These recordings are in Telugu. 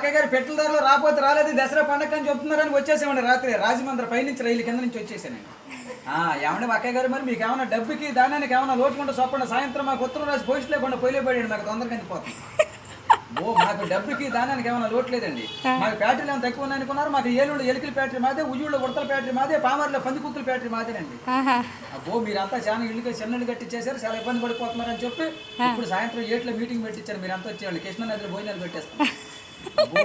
అక్కయ్య గారు పెట్రోల్ ధరలు రాకపోతే రాలేదు దసరా పండగ అని చెప్తున్నారని వచ్చేసామండి రాత్రి. రాజమండ్రి పైనుంచి రైలు కింద నుంచి వచ్చేసానండి ఆ, ఏమండి మా అక్కయ్య గారు మరి మీకు ఏమైనా డబ్బుకి దానానికి ఏమైనా లోటుకుంటే చొప్పండి సాయంత్రం మాకు ఉత్తరం రాసి పోస్ట్ లేకుండా పడండి మాకు తొందరగా అందిపోతుంది ఓ మాకు డబ్బుకి దానానికి ఏమైనా లోటు లేదండి మాకు బ్యాటరీలు ఏమైనా తక్కువ ఉన్నాయి అనుకున్నారు? మాకు ఏలూరు ఎలికల బ్యాటరీ మాదే ఉయ్యూళ్ళ ఉడతల బ్యాటరీ మాదే పామర్లో పంది కుక్కల బ్యాటరీ మాదేనండి. అబ్బో మీరంతా చాలా ఇల్లు చిన్న ఇల్లు కట్టించేశారు చాలా ఇబ్బంది పడిపోతున్నారని చెప్పి ఇప్పుడు సాయంత్రం ఏట్లో మీటింగ్ పెట్టించారు మీరు అంతా వచ్చేవాళ్ళు. కృష్ణ నదిలో భోజనాలు పెట్టేస్తాం అబ్బో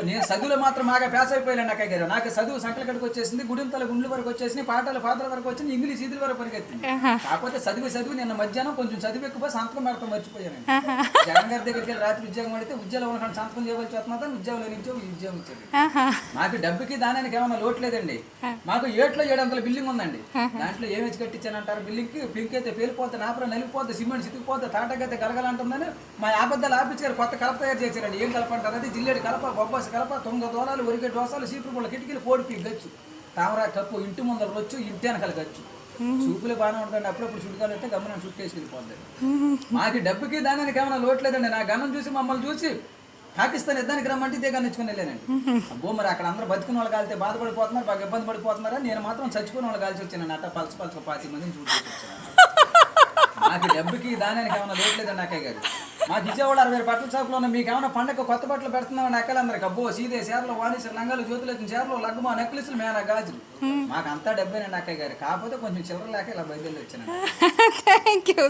నేను చదువులో మాత్రం బాగా పేస అయిపోయాను అక్కయ్య గారు. నాకు చదువు సంకల కడికి వచ్చేసింది గుడింతల గుండ్ల వరకు వచ్చేసింది పాటలు పాటల వరకు వచ్చింది ఇంగ్లీష్ ఇదిల వరకు పరిగెత్తింది కాకపోతే చదివి చదివి నిన్న మధ్యాహ్నం కొంచెం చదివి ఎక్కువ సంతకం పెడతాం మర్చిపోయాను జగన్ గారి దగ్గరికి వెళ్ళి రాత్రి ఉద్యోగం పడితే ఉద్యోగంలో ఉన్న సంతకం చేయవలసి వస్తున్నా ఉద్యోగంలో నుంచి ఉద్యోగం ఇచ్చాడు ఆహా. మాకు డబ్బుకి దానానికి ఏమైనా లోటు లేదండి. మాకు ఏట్లో ఏడు వందల బిల్డింగ్ ఉందండి. దాంట్లో ఏమి వచ్చి కట్టించానంటారు బిల్డింగ్కి పింక్ అయితే పేలిపోతే నాపర నలిగిపోతే సిమెంట్ సితికిపోతే తాటకైతే గలగలంటుందని మా ఆబద్ధాలు ఆపించారు కొత్త కలప తయారు చేశారండి. ఏం కలప అంటారు? అది జిల్లేడు కలప బొబ్బాసి కలప తొంగ దోలాలు ఒరిగే దోసాలు సీపురు పుల్ల కిటికీలు పోడిపి గచ్చు. తామరా కప్పు ఇంటి ముందర రొచ్చు ఇంటి వెనకాల గచ్చు. చూపులే బాగానే ఉంటుంది అప్పుడప్పుడు చుట్టుకాలు అంటే గమనం చుట్టూ వేసుకెళ్ళిపోతుంది మాకు డబ్బుకి దానికి ఏమైనా లోటు లేదండి. నా గమనం చూసి మమ్మల్ని చూసి పాకిస్తాన్ యుద్ధానికి రమ్మంటే ఇదే కానీ ఇచ్చుకుని వెళ్ళానండి. అబ్బో మరి అక్కడ అందరూ బతికిన వాళ్ళు కాలితే బాధపడిపోతున్నారు బాగా ఇబ్బంది పడిపోతున్నారా నేను మాత్రం చచ్చిపోయిన వాళ్ళు కాల్చి వచ్చాను అట్ట పలస పలస పాతి మందిని చూసి నాకు డబ్బుకి దానికి ఏమైనా లోటు లేదండి అక్కయ్య గారు. మాకు విజయవాడ అరవై బట్టల షాప్లో ఉన్న మీకు ఏమైనా పండగ కొత్త బట్టలు పెడుతున్నామని అక్కలందరికి అబ్బో సీదే చీరలు వాణిశ్వర లంగాలు జ్యోతులు ఎత్తిన చీరలు లగ్గమా నెక్లెస్లు మేనా గాజులు. మాకు అంతా డబ్బేనండి అక్కయ్య గారు. కాకపోతే కొంచెం చిల్లర లేక ఇలా బయలుదేరి వచ్చాను థ్యాంక్ యూ